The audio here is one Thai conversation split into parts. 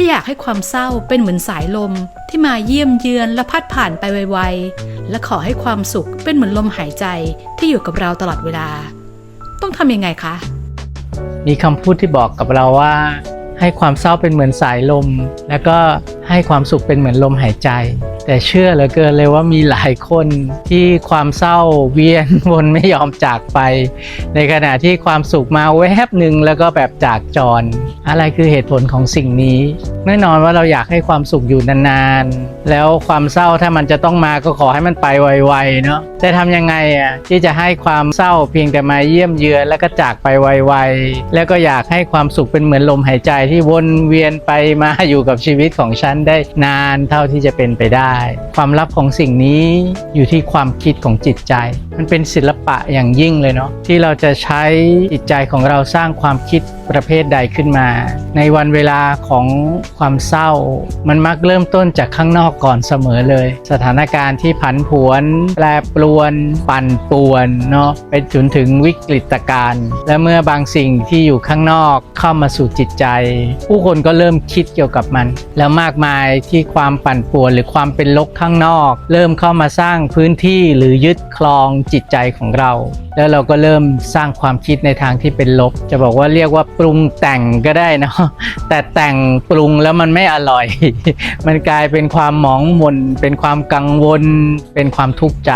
ถ้าอยากให้ความเศร้าเป็นเหมือนสายลมที่มาเยี่ยมเยือนและพัดผ่านไปไวๆ และขอให้ความสุขเป็นเหมือนลมหายใจที่อยู่กับเราตลอดเวลา ต้องทำยังไงคะ มีคำพูดที่บอกกับเราว่า ให้ความเศร้าเป็นเหมือนสายลม แล้วก็ ให้ความสุขเป็นเหมือนลมหายใจ แต่เชื่อเหลือเกินเลยว่ามีหลายคนที่ความเศร้าเวียนวนไม่ยอมจากไป ในขณะที่ความสุขมาแวบหนึ่งแล้วก็แบบจากจร อะไรคือเหตุผลของสิ่งนี้แน่นอนว่าเราอยากให้ความสุขอยู่นานๆ แล้วความเศร้าถ้ามันจะต้องมาก็ขอให้มันไปไวๆเนาะแต่ทำยังไงอะที่จะให้ความเศร้าเพียงแต่มาเยี่ยมเยือนแล้วก็จากไปไวๆแล้วก็อยากให้ความสุขเป็นเหมือนลมหายใจที่วนเวียนไปมาอยู่กับชีวิตของฉันได้นานเท่าที่จะเป็นไปได้ ความลับของสิ่งนี้อยู่ที่ความคิดของจิตใจ มันเป็นศิลปะอย่างยิ่งเลยเนาะที่เราจะใช้จิตใจของเราสร้างความคิด ประเภทใดขึ้นมา ในวันเวลาของความเศร้า มันมักเริ่มต้นจากข้างนอกก่อนเสมอเลย สถานการณ์ที่ผันผวน แปรปรวน ปั่นป่วนเนาะไปจนถึงวิกฤตการณ์และเมื่อบางสิ่งที่อยู่ข้างนอกเข้ามาสู่จิตใจ ผู้คนก็เริ่มคิดเกี่ยวกับมัน แล้วมากมายที่ความปั่นป่วน หรือความเป็นลกข้างนอก เริ่มเข้ามาสร้างพื้นที่หรือยึดครองจิตใจของเรา แล้วเราก็เริ่มสร้างความคิดในทางที่เป็นลบ จะบอกว่าเรียกว่าปรุงแต่งก็ได้เนาะแต่แต่งปรุงแล้วมันไม่อร่อย มันกลายเป็นความหมองหม่นเป็นความกังวล เป็นความทุกข์ใจ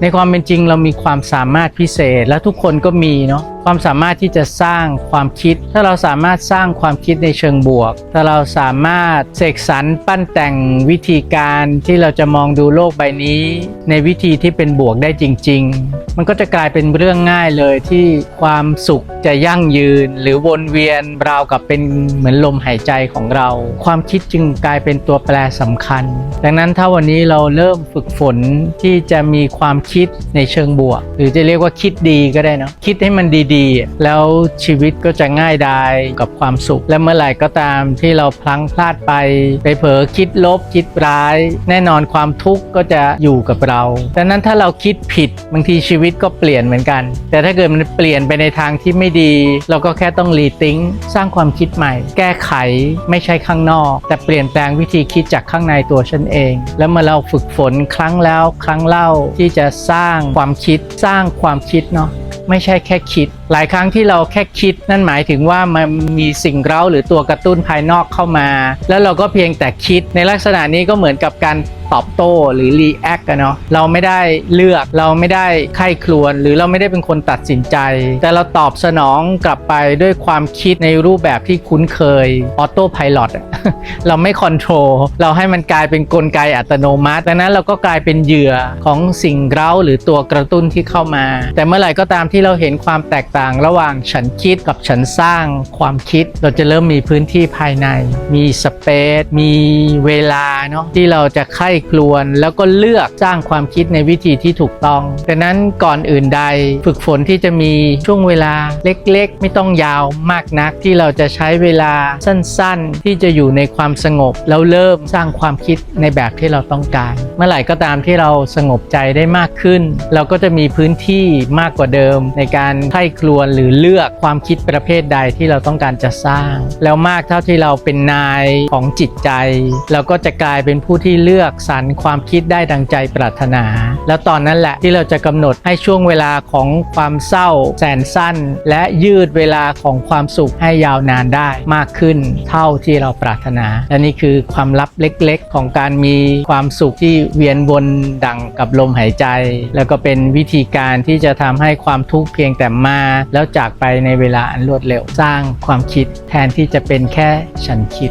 ในความเป็นจริงเรามีความสามารถพิเศษและทุกคนก็มีเนาะความสามารถที่จะสร้างความคิด ถ้าเราสามารถสร้างความคิดในเชิงบวก ถ้าเราสามารถเสกสรรปั้นแต่งวิธีการที่เราจะมองดูโลกใบนี้ ในวิธีที่เป็นบวกได้จริง ๆ มันก็จะกลายเป็นเรื่องง่ายเลยที่ความสุข จะยั่งยืน หรือวนเวียนราวกับเป็นเหมือนลมหายใจของเรา ความคิดจึงกลายเป็นตัวแปรสำคัญ ดังนั้นถ้าวันนี้เราเริ่มฝึกฝนที่จะมีความคิดในเชิงบวก หรือจะเรียกว่าคิดดีก็ได้เนาะคิดให้มันดีๆ แล้วชีวิตก็จะง่ายดายกับความสุข และเมื่อไหร่ก็ตามที่เราพลั้งพลาดไปไปเผลอคิดลบคิดร้าย แน่นอนความทุกข์ก็จะอยู่กับเราดังนั้นถ้าเราคิดผิดบางทีชีวิตก็เปลี่ยนเหมือนกัน แต่ถ้าเกิดมันเปลี่ยนไปในทางที่ไม่ดี เราก็แค่ต้องรีทิงสร้างความคิดใหม่ แก้ไขไม่ใช่ข้างนอก แต่เปลี่ยนแปลงวิธีคิดจากข้างในตัวฉันเอง แล้วเมื่อเราฝึกฝนครั้งแล้วครั้งเล่าที่จะสร้างความคิดสร้างความคิดเนาะไม่ใช่แค่คิด หลายครั้งที่เราแค่คิด นั่นหมายถึงว่ามันมีสิ่งเร้าหรือตัวกระตุ้นภายนอกเข้ามา แล้วเราก็เพียงแต่คิดในลักษณะนี้ก็เหมือนกับการ ตอบโต้หรือรีแอคกันเนาะเราไม่ได้เลือกเราไม่ได้ไข้ครวญหรือเราไม่ได้เป็นคนตัดสินใจ แต่เราตอบสนองกลับไปด้วยความคิดในรูปแบบที่คุ้นเคยออโต้พายロเราไม่คอนโทรลเราให้มันกลายเป็นกลไกอัตโนมัติดังนั้นเราก็กลายเป็นเหยื่อของสิ่งเร้าหรือตัวกระตุ้นที่เข้ามา แต่เมื่อไหร่ก็ตามที่เราเห็นความแตกต่างระหว่างฉันคิดกับฉันสร้างความคิด เราจะเริ่มมีพื้นที่ภายใน มีสเปซมีเวลาเนาะที่เราจะไข้ครวญแล้วก็เลือกสร้างความคิดในวิธีที่ถูกต้องดังนั้นก่อนอื่นใด ฝึกฝนที่จะมีช่วงเวลาเล็กๆ ไม่ต้องยาวมากนักที่เราจะใช้เวลาสั้นๆ ที่จะอยู่ในความสงบ แล้วเริ่มสร้างความคิดในแบบที่เราต้องการ เมื่อไหร่ก็ตามที่เราสงบใจได้มากขึ้น เราก็จะมีพื้นที่มากกว่าเดิม ในการไข้ครวญหรือเลือกความคิดประเภทใดที่เราต้องการจะสร้าง แล้วมากเท่าที่เราเป็นนายของจิตใจ เราก็จะกลายเป็นผู้ที่เลือกสรรความคิดได้ดังใจปรารถนา แล้วตอนนั้นแหละที่เราจะกำหนดให้ช่วงเวลาของความเศร้าแสนสั้น และยืดเวลาของความสุขให้ยาวนานได้มากขึ้นเท่าที่เราปรารถนา และนี่คือความลับเล็กๆ ของการมีความสุขที่เวียนวนดังกับลมหายใจ แล้วก็เป็นวิธีการที่จะทำให้ความทุกข์เพียงแต่มา แล้วจากไปในเวลาอันรวดเร็วสร้างความคิดแทนที่จะเป็นแค่ฉันคิด